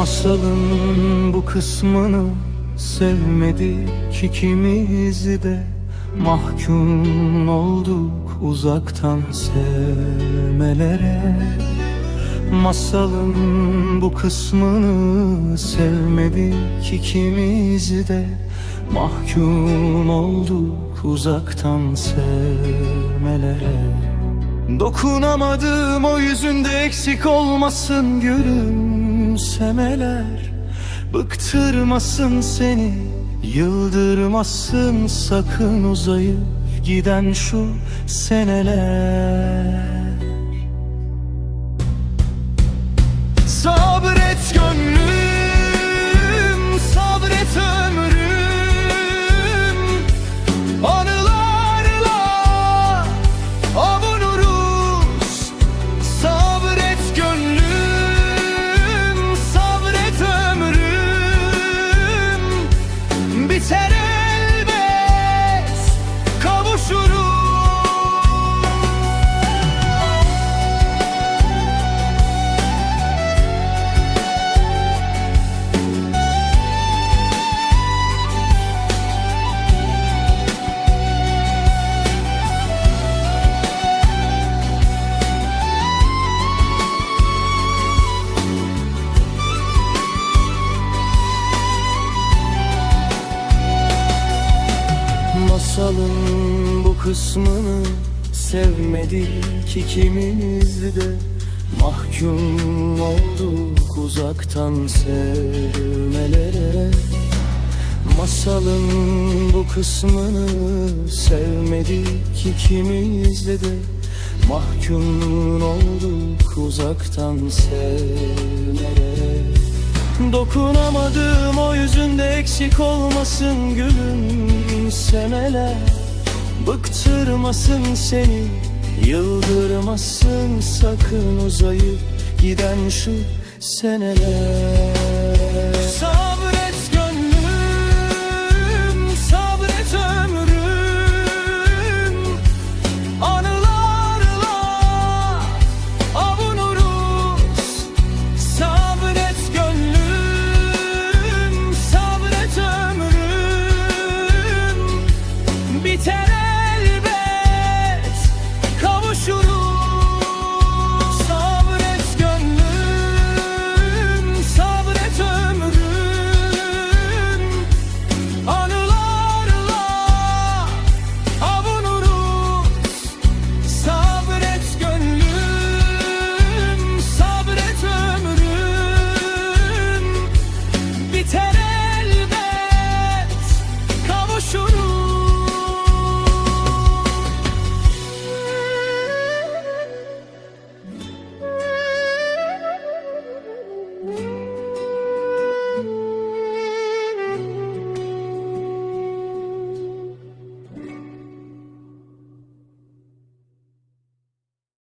Masalın bu kısmını sevmedik ikimiz de. Mahkum olduk uzaktan sevmelere. Masalın bu kısmını sevmedik ikimiz de. Mahkum olduk uzaktan sevmelere. Dokunamadım o yüzünde eksik olmasın gülümsemeler. Bıktırmasın seni Yıldırmasın sakın uzayıp giden şu seneler Masalın bu kısmını sevmedik ikimiz de. Mahkum olduk uzaktan sevmelere. Masalın bu kısmını sevmedik ikimiz de. Mahkum olduk uzaktan sevmelere Dokunamadım o yüzünde eksik olmasın gülümsemeler Bıktırmasın seni Yıldırmasın sakın uzayıp giden şu seneler